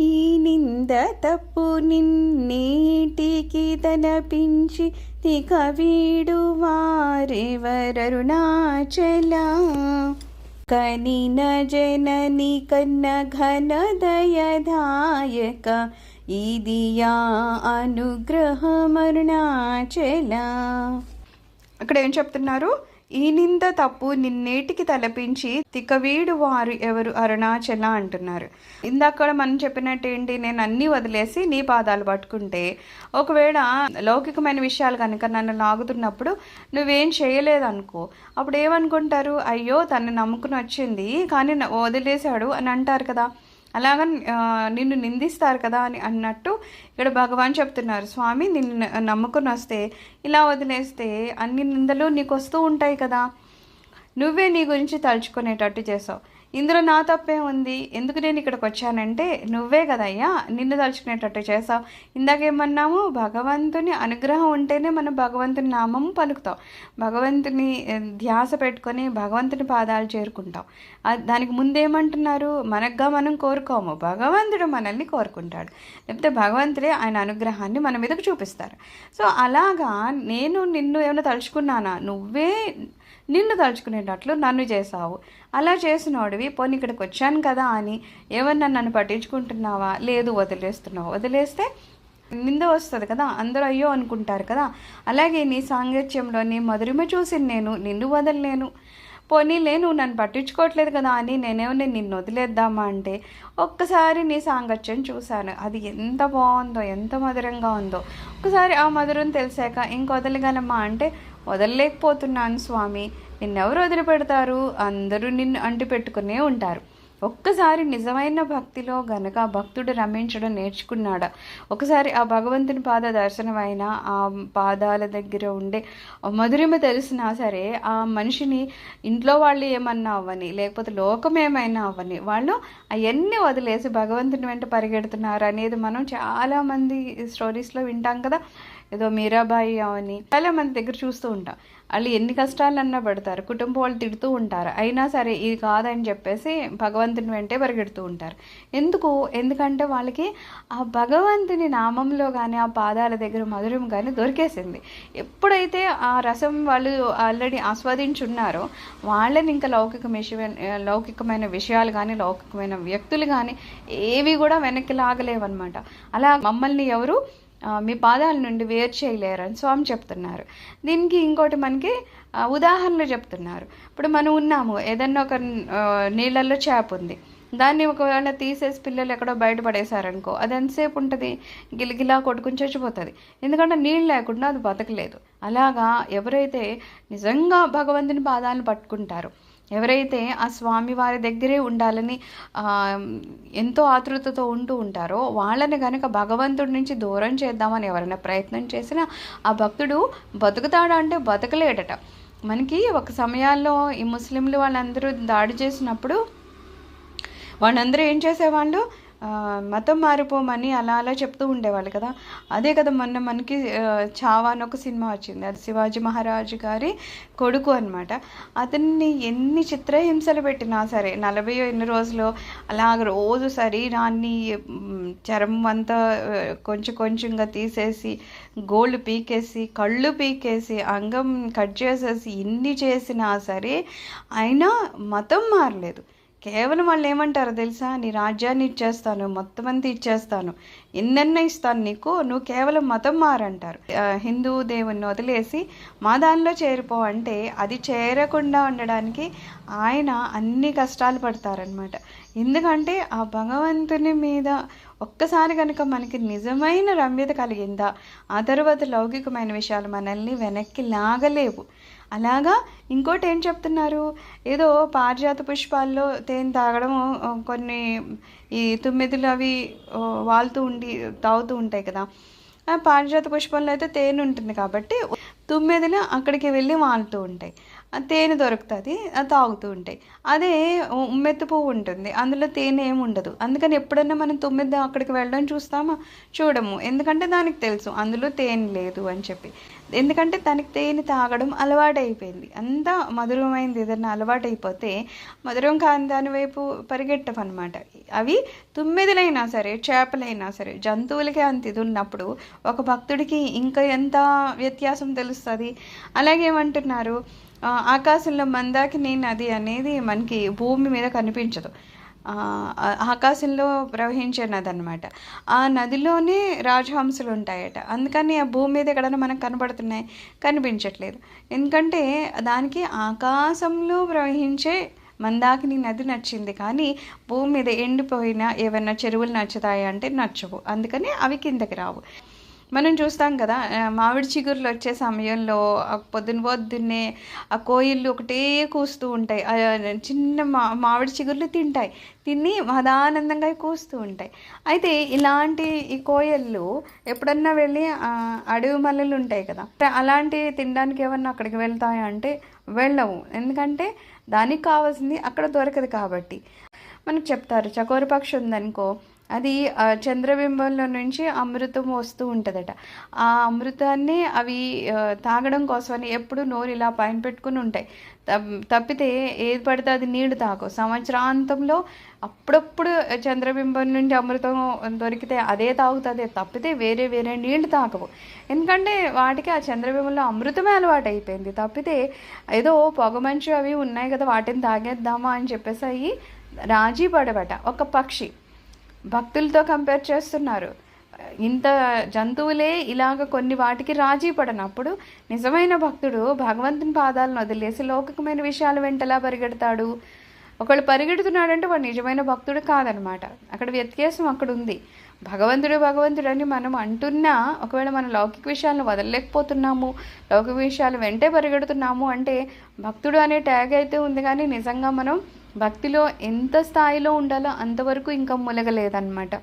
ఈ నింద తప్పు నిన్నేటికి తలపించి తిక వీడు వారెవరరుణాచల? కనిన జనని కన్న ఘన దయదాయక ఇదియా అనుగ్రహమరుణాచల? అక్కడ ఏం చెప్తున్నారు? ఈ నింద తప్పు నిన్నేటికి తలపించి తికవీడు వారు ఎవరు అరుణాచల అంటున్నారు. ఇందాక మనం చెప్పినట్టు ఏంటి నేను అన్నీ వదిలేసి నీ పాదాలు పట్టుకుంటే ఒకవేళ లౌకికమైన విషయాలు కనుక నన్ను లాగుతున్నప్పుడు నువ్వేం చేయలేదనుకో అప్పుడు ఏమనుకుంటారు అయ్యో తను నమ్ముకుని వచ్చింది కానీ వదిలేశాడు అని అంటారు కదా. అలాగ నిన్ను నిందిస్తారు కదా అని అన్నట్టు ఇక్కడ భగవాన్ చెప్తున్నారు. స్వామి నిన్ను నమ్ముకుని వస్తే ఇలా వదిలేస్తే అన్ని నిందలు నీకు వస్తూ ఉంటాయి కదా. నువ్వే నీ గురించి తలుచుకునేటట్టు చేసావు. ఇందులో నా తప్పే ఉంది. ఎందుకు నేను ఇక్కడికి వచ్చానంటే నువ్వే కదయ్యా నిన్ను తలుచుకునేటట్టు చేసావు ఇందాకేమన్నాము భగవంతుని అనుగ్రహం ఉంటేనే మనం భగవంతుని నామం పలుకుతాం. భగవంతుని ధ్యాస పెట్టుకొని భగవంతుని పాదాలు చేరుకుంటాం. దానికి ముందేమంటున్నారు? మనగ్గా మనం కోరుకోము. భగవంతుడు మనల్ని కోరుకుంటాడు. లేకపోతే భగవంతుడే ఆయన అనుగ్రహాన్ని మన మీదకు చూపిస్తారు. సో అలాగా నేను నిన్ను ఏమైనా తలుచుకున్నానా? నువ్వే నిన్ను తలుచుకునేటట్లు నన్ను చేసావు అలా చేసినోడివి పోనీ ఇక్కడికి వచ్చాను కదా అని ఏమన్నా నన్ను పట్టించుకుంటున్నావా? లేదు వదిలేస్తున్నావు. వదిలేస్తే నింద వస్తుంది కదా? అందరూ అయ్యో అనుకుంటారు కదా? అలాగే నీ సాంగత్యంలో నీ మధురిమ చూసి నేను నిన్ను వదలలేను. పోనీలే నువ్వు నన్ను పట్టించుకోవట్లేదు కదా అని నేనేమన్నా నిన్ను వదిలేద్దామా అంటే ఒక్కసారి నీ సాంగత్యం చూశాను. అది ఎంత బాగుందో ఎంత మధురంగా ఉందో. ఒకసారి ఆ మధురం తెలిసాక ఇంక వదలగలమా అంటే వదలలేకపోతున్నాను స్వామి. నిన్నెవరు వదిలిపెడతారు? అందరూ నిన్ను అంటి పెట్టుకునే ఉంటారు. ఒక్కసారి నిజమైన భక్తిలో గనక భక్తుడు రమించడం నేర్చుకున్నాడా? ఒకసారి ఆ భగవంతుని పాద దర్శనం అయినా ఆ పాదాల దగ్గర ఉండే మధురిమ తెలిసినా సరే ఆ మనిషిని ఇంట్లో వాళ్ళు ఏమన్నా అవ్వని లేకపోతే లోకం ఏమైనా అవ్వని వాళ్ళు అవన్నీ వదిలేసి భగవంతుని వెంట పరిగెడుతున్నారు అనేది మనం చాలామంది స్టోరీస్లో వింటాం కదా. ఏదో మీరాబాయి అవని. చాలా మంది దగ్గర చూస్తూ ఉంటాం. వాళ్ళు ఎన్ని కష్టాలన్నా పడతారు. కుటుంబం వాళ్ళు తిడుతూ ఉంటారు. అయినా సరే ఇది కాదని చెప్పేసి భగవంతుని వెంటే పరిగెడుతూ ఉంటారు. ఎందుకు? ఎందుకంటే వాళ్ళకి ఆ భగవంతుని నామంలో కానీ ఆ పాదాల దగ్గర మధురం కానీ దొరికేసింది. ఎప్పుడైతే ఆ రసం వాళ్ళు ఆల్రెడీ ఆస్వాదించున్నారో వాళ్ళని ఇంకా లౌకిక లౌకికమైన విషయాలు కానీ లౌకికమైన వ్యక్తులు కానీ ఏవి కూడా వెనక్కి లాగలేవన్నమాట. అలా మమ్మల్ని ఎవరు మీ పాదాల నుండి వేరు చేయలేరని స్వామి చెప్తున్నారు. దీనికి ఇంకోటి మనకి ఉదాహరణలు చెప్తున్నారు. ఇప్పుడు మనం ఉన్నాము ఏదన్నా ఒక నీళ్ళల్లో చేప ఉంది. దాన్ని ఒకవేళ తీసేసి పిల్లలు ఎక్కడో బయటపడేసారనుకో అది ఎంతసేపు ఉంటుంది? గిలిగిలా కొట్టుకుని చచ్చిపోతుంది. ఎందుకంటే నీళ్ళు లేకుండా అది బతకలేదు. అలాగా ఎవరైతే నిజంగా భగవంతుని పాదాలను పట్టుకుంటారు ఎవరైతే ఆ స్వామి వారి దగ్గరే ఉండాలని ఎంతో ఆతృతతో ఉంటూ ఉంటారో వాళ్ళని కనుక భగవంతుడి నుంచి దూరం చేద్దామని ఎవరైనా ప్రయత్నం చేసినా ఆ భక్తుడు బతుకుతాడా అంటే బతకలేడట. మనకి ఒక సమయాల్లో ఈ ముస్లింలు వాళ్ళందరూ దాడి చేసినప్పుడు వాళ్ళందరూ ఏం చేసేవాళ్ళు? మతం మారిపోమని అలా అలా చెప్తూ ఉండేవాళ్ళు కదా. అదే కదా మొన్న మనకి చావా అని ఒక సినిమా వచ్చింది. అది శివాజీ మహారాజు గారి కొడుకు అనమాట అతన్ని ఎన్ని చిత్రహింసలు పెట్టినా సరే నలభై ఎన్ని రోజులు అలాగ రోజు శరీరాన్ని చర్మం అంతా కొంచెం కొంచెంగా తీసేసి గోళ్ళు పీకేసి కళ్ళు పీకేసి అంగం కట్ చేసేసి ఇన్ని చేసినా సరే అయినా మతం మారలేదు. కేవలం వాళ్ళు ఏమంటారు తెలుసా? నీ రాజ్యాన్ని ఇచ్చేస్తాను మొత్తం అంతా ఇచ్చేస్తాను ఎన్నెన్న ఇస్తాను నీకు నువ్వు కేవలం మతం మారంటారు. హిందూ దేవుణ్ణి వదిలేసి మా దానిలో చేరిపో అంటే అది చేరకుండా ఉండడానికి ఆయన అన్ని కష్టాలు పడతారనమాట ఎందుకంటే ఆ భగవంతుని మీద ఒక్కసారి కనుక మనకి నిజమైన రమ్యత కలిగిందా ఆ తర్వాత లౌకికమైన విషయాలు మనల్ని వెనక్కి లాగలేవు. అలాగా ఇంకోటి ఏం చెప్తున్నారు? ఏదో పారిజాత పుష్పాల్లో తేనె తాగడం కొన్ని ఈ తుమ్మెదులు అవి వాలుతూ ఉండి తాగుతూ ఉంటాయి కదా. ఆ పారిజాత పుష్పంలో అయితే తేనె ఉంటుంది కాబట్టి తుమ్మెదలు అక్కడికి వెళ్ళి వాలుతూ ఉంటాయి. తేనె దొరుకుతుంది అది తాగుతూ ఉంటాయి. అదే ఉమ్మెత్తు పువ్వు ఉంటుంది అందులో తేనె ఏమి ఉండదు. అందుకని ఎప్పుడన్నా మనం తొమ్మిది అక్కడికి వెళ్ళడం చూస్తామా? చూడము. ఎందుకంటే దానికి తెలుసు అందులో తేనె లేదు అని చెప్పి. ఎందుకంటే తనకి తేనె తాగడం అలవాటైపోయింది. అంత మధురమైంది ఏదైనా అలవాటైపోతే మధురం కాని దాని వైపు అవి తుమ్మెదలైనా సరే చేపలైనా సరే జంతువులకే అంత ఇది ఉన్నప్పుడు ఒక భక్తుడికి ఇంకా ఎంత వ్యత్యాసం తెలుస్తుంది? అలాగే ఏమంటున్నారు ఆకాశంలో మందాకిని నది అనేది మనకి భూమి మీద కనిపించదు. ఆకాశంలో ప్రవహించే నది అనమాట ఆ నదిలోనే రాజహంసలు ఉంటాయట. అందుకని ఆ భూమి మీద ఎక్కడైనా మనకు కనబడుతున్నాయి కనిపించట్లేదు. ఎందుకంటే దానికి ఆకాశంలో ప్రవహించే మందాకిని నది నచ్చింది. కానీ భూమి మీద ఎండిపోయిన ఏమైనా చెరువులు నచ్చుతాయి అంటే నచ్చవు. అందుకని అవి కిందకి రావు. మనం చూస్తాం కదా మామిడి చిగురులు వచ్చే సమయంలో పొద్దున పొద్దున్నే ఆ కోయిళ్ళు ఒకటే కూస్తూ ఉంటాయి. చిన్న మా మామిడి చిగుర్లు తింటాయి. తిని మదానందంగా కూస్తూ ఉంటాయి. అయితే ఇలాంటి ఈ కోయళ్ళు ఎప్పుడన్నా వెళ్ళి అడవి మల్లెలు ఉంటాయి కదా అలాంటివి తినడానికి ఏమన్నా అక్కడికి వెళ్తాయా అంటే వెళ్ళవు. ఎందుకంటే దానికి కావాల్సింది అక్కడ దొరకదు కాబట్టి. మనకు చెప్తారు చకోర పక్షి ఉందనుకో అది చంద్రబింబంలో నుంచి అమృతం వస్తూ ఉంటుందట. ఆ అమృతాన్ని అవి తాగడం కోసమని ఎప్పుడు నోరు ఇలా పైన పెట్టుకుని ఉంటాయి. తప్పితే ఏది పడితే అది నీళ్ళు తాగవు. సంవత్సరాంతంలో అప్పుడప్పుడు చంద్రబింబం నుండి అమృతం దొరికితే అదే తాగుతుంది తప్పితే వేరే వేరే నీళ్ళు తాగవు. ఎందుకంటే వాటికి ఆ చంద్రబింబంలో అమృతమే అలవాటు అయిపోయింది తప్పితే ఏదో పొగ మంచు అవి ఉన్నాయి కదా వాటిని తాగేద్దామా అని చెప్పేసి అయ్యి రాజీ పడబట ఒక పక్షి. భక్తులతో కంపేర్ చేస్తున్నారు. ఇంత జంతువులే ఇలాగ కొన్ని వాటికి రాజీ పడనప్పుడు నిజమైన భక్తుడు భగవంతుని పాదాలను వదిలేసి లౌకికమైన విషయాల వెంటలా పరిగెడతాడు? ఒకళ్ళు పరిగెడుతున్నాడంటే వాడు నిజమైన భక్తుడు కాదనమాట. అక్కడ వ్యత్యాసం అక్కడ ఉంది. భగవంతుడు భగవంతుడు అని మనం అంటున్నా ఒకవేళ మన లౌకిక విషయాలను వదలలేకపోతున్నాము లౌకిక విషయాలు వెంటే పరిగెడుతున్నాము అంటే భక్తుడు అనే ట్యాగ్ అయితే ఉంది కానీ నిజంగా మనం భక్తిలో ఎంత స్థాయిలో ఉండాలో అంతవరకు ఇంకా ములగలేదన్నమాట.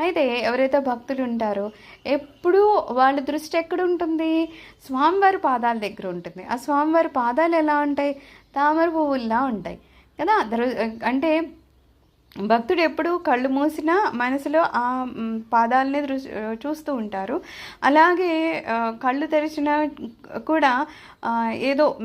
అయితే ఎవరైతే భక్తులు ఉంటారో ఎప్పుడూ వాళ్ళ దృష్టి ఎక్కడ ఉంటుంది స్వామివారి పాదాల దగ్గర ఉంటుంది. ఆ స్వామివారి పాదాలు ఎలా ఉంటాయి? తామర పువ్వుల్లా ఉంటాయి. కదా? అంటే భక్తుడు ఎప్పుడు కళ్ళు మూసినా మనసులో ఆ పాదాలనే దృ చూస్తూ ఉంటారు. అలాగే కళ్ళు తెరిచిన కూడా ఏదో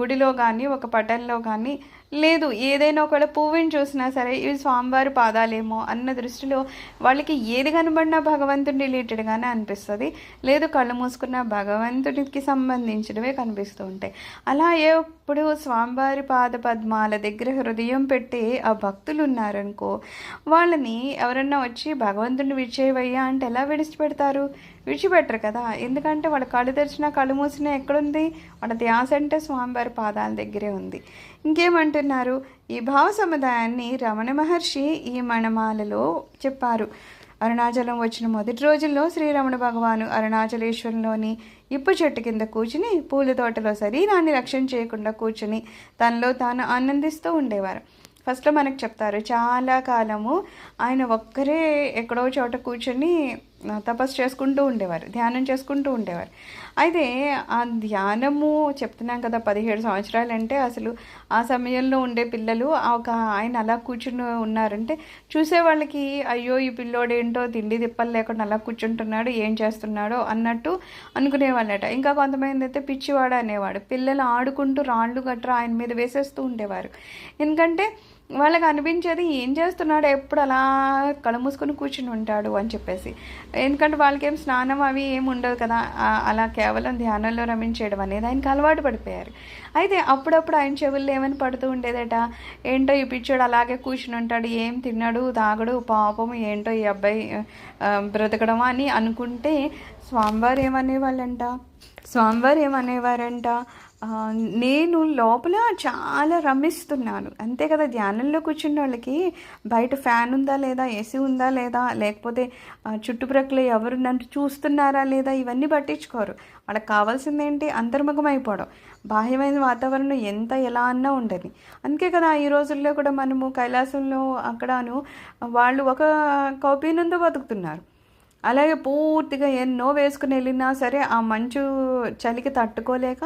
గుడిలో కానీ ఒక పటంలో కానీ లేదు ఏదైనా ఒకవేళ పువ్వుని చూసినా సరే ఇవి స్వామివారి పాదాలేమో అన్న దృష్టిలో వాళ్ళకి ఏది కనబడినా భగవంతుడి రిలేటెడ్గానే అనిపిస్తుంది. లేదు కళ్ళు మూసుకున్న భగవంతుడికి సంబంధించినవే కనిపిస్తూ ఉంటాయి. అలా ఎప్పుడు స్వామివారి పాద పద్మాల దగ్గర హృదయం పెట్టి ఆ భక్తులు ఉన్నారనుకో వాళ్ళని ఎవరన్నా వచ్చి భగవంతుడిని విడిచేవయ్యా అంటే ఎలా విడిచిపెడతారు? విడిచిపెట్టరు కదా. ఎందుకంటే వాళ్ళ కళ్ళు తెరిచినా కళ్ళు మూసినా ఎక్కడుంది? వాళ్ళ ధ్యాస అంటే స్వామివారి పాదాల దగ్గరే ఉంది. ఇంకేమంటున్నారు? ఈ భావ సముదాయాన్ని రమణ మహర్షి ఈ మణమాలలో చెప్పారు. అరుణాచలం వచ్చిన మొదటి రోజుల్లో శ్రీరమణ భగవాను అరుణాచలేశ్వరంలోని ఇప్పు చెట్టు కింద కూర్చుని పూల తోటలో శరీరాన్ని రక్షణ చేయకుండా కూర్చుని తనలో తాను ఆనందిస్తూ ఉండేవారు. ఫస్ట్లో మనకు చెప్తారు చాలా కాలము ఆయన ఒక్కరే ఎక్కడో చోట కూర్చొని తపస్సు చేసుకుంటూ ఉండేవారు ధ్యానం చేసుకుంటూ ఉండేవారు. అయితే ఆ ధ్యానము చెప్తున్నాం కదా పదిహేడు సంవత్సరాలు అంటే అసలు ఆ సమయంలో ఉండే పిల్లలు ఒక ఆయన అలా కూర్చుని ఉన్నారంటే చూసే వాళ్ళకి అయ్యో ఈ పిల్లోడేంటో తిండి తిప్పలు లేకుండా అలా కూర్చుంటున్నాడు ఏం చేస్తున్నాడో అన్నట్టు అనుకునేవాళ్ళట. ఇంకా కొంతమంది అయితే పిచ్చివాడు అనేవాడు. పిల్లలు ఆడుకుంటూ రాళ్ళు గట్రా ఆయన మీద వేసేస్తూ ఉండేవారు. ఎందుకంటే వాళ్ళకి అనిపించేది ఏం చేస్తున్నాడు? ఎప్పుడు అలా కళ్ళు మూసుకొని కూర్చుని ఉంటాడు? అని చెప్పేసి. ఎందుకంటే వాళ్ళకేం స్నానం అవి ఏమి ఉండదు కదా. అలా కేవలం ధ్యానంలో రమించేయడం అనేది ఆయనకి అలవాటు పడిపోయారు. అయితే అప్పుడప్పుడు ఆయన చెవుల్లో ఏమని పడుతూ ఉండేదట? ఏంటో ఈ పిచ్చోడు అలాగే కూర్చుని ఉంటాడు. ఏం తిన్నాడు? తాగడు? పాపం ఏంటో ఈ అబ్బాయి బ్రతకడమా? బ్రతకడం అని అనుకుంటే స్వామివారు ఏమనేవాళ్ళంట? స్వామివారు ఏమనేవారంట? నేను లోపల చాలా రమిస్తున్నాను. అంతే కదా ధ్యానంలో కూర్చున్న వాళ్ళకి బయట ఫ్యాన్ ఉందా లేదా ఏసీ ఉందా లేదా లేకపోతే చుట్టుప్రక్కల ఎవరు నన్ను చూస్తున్నారా లేదా ఇవన్నీ పట్టించుకోరు. వాళ్ళకి కావాల్సింది ఏంటి అంతర్ముఖం అయిపోవడం బాహ్యమైన వాతావరణం ఎంత ఎలా అన్నా ఉండదు. అందుకే కదా ఈ రోజుల్లో కూడా మనము కైలాసంలో అక్కడను వాళ్ళు ఒక కౌపీనంతో బతుకుతున్నారు. అలాగే పూర్తిగా ఎన్నో వేసుకుని వెళ్ళినా సరే ఆ మంచు చలికి తట్టుకోలేక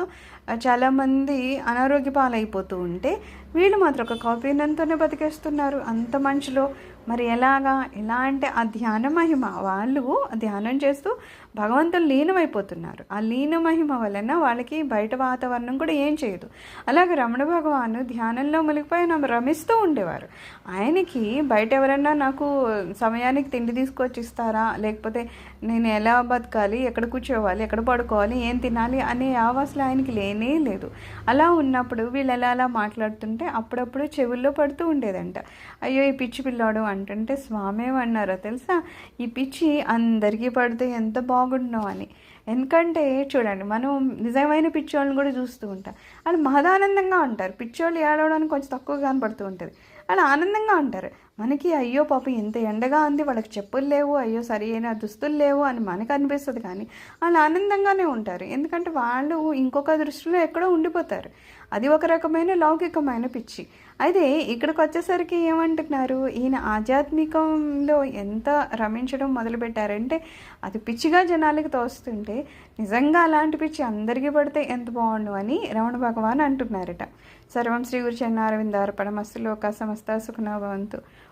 చాలామంది అనారోగ్య పాలైపోతూ ఉంటే వీళ్ళు మాత్రం ఒక కాపీనంతోనే బతికేస్తున్నారు. అంత మనుషులో. మరి ఎలాగా? ఎలా అంటే ఆ ధ్యాన మహిమ. వాళ్ళు ధ్యానం చేస్తూ భగవంతులు లీనమైపోతున్నారు. ఆ లీన మహిమ వలన వాళ్ళకి బయట వాతావరణం కూడా ఏం చేయదు. అలాగే రమణ భగవాను ధ్యానంలో మునిగిపోయిన రమిస్తూ ఉండేవారు. ఆయనకి బయట ఎవరన్నా నాకు సమయానికి తిండి తీసుకొచ్చి ఇస్తారా? లేకపోతే నేను ఎలా బతకాలి? ఎక్కడ కూర్చోవాలి? ఎక్కడ పడుకోవాలి? ఏం తినాలి? అనే ఆవాసలు ఆయనకి లేని లేదు. అలా ఉన్నప్పుడు వీళ్ళు ఎలా అలా మాట్లాడుతుంటే అప్పుడప్పుడు చెవుల్లో పడుతూ ఉండేదంట. అయ్యో ఈ పిచ్చి పిల్లాడు అంటుంటే స్వామి ఏమన్నారో తెలుసా? ఈ పిచ్చి అందరికీ పడితే ఎంత బాగుంటున్నావు అని. ఎందుకంటే చూడండి మనం నిజమైన పిచ్చోళ్ళని కూడా చూస్తూ ఉంటాం. వాళ్ళు మహదానందంగా ఉంటారు. పిచ్చోళ్ళు ఏడవడానికి కొంచెం తక్కువ కనపడుతూ ఉంటుంది. వాళ్ళు ఆనందంగా ఉంటారు. మనకి అయ్యో పాపం ఇంత ఎండగా ఉంది వాళ్ళకి చెప్పులు లేవు అయ్యో సరి అయిన దుస్తులు లేవు అని మనకు అనిపిస్తుంది కానీ వాళ్ళు ఆనందంగానే ఉంటారు. ఎందుకంటే వాళ్ళు ఇంకొక దృష్టిలో ఎక్కడో ఉండిపోతారు. అది ఒక రకమైన లౌకికమైన పిచ్చి. అయితే ఇక్కడికి వచ్చేసరికి ఏమంటున్నారు? ఈయన ఆధ్యాత్మికంలో ఎంత రమించడం మొదలుపెట్టారంటే అది పిచ్చిగా జనాలకి తోస్తుంటే నిజంగా అలాంటి పిచ్చి అందరికీ పడితే ఎంత బాగుండు అని రమణ భగవాన్ అంటున్నారట. సర్వం శ్రీ గురు చెన్నారవిందార్పణ మస్తులోక సమస్త సుఖనభవంతు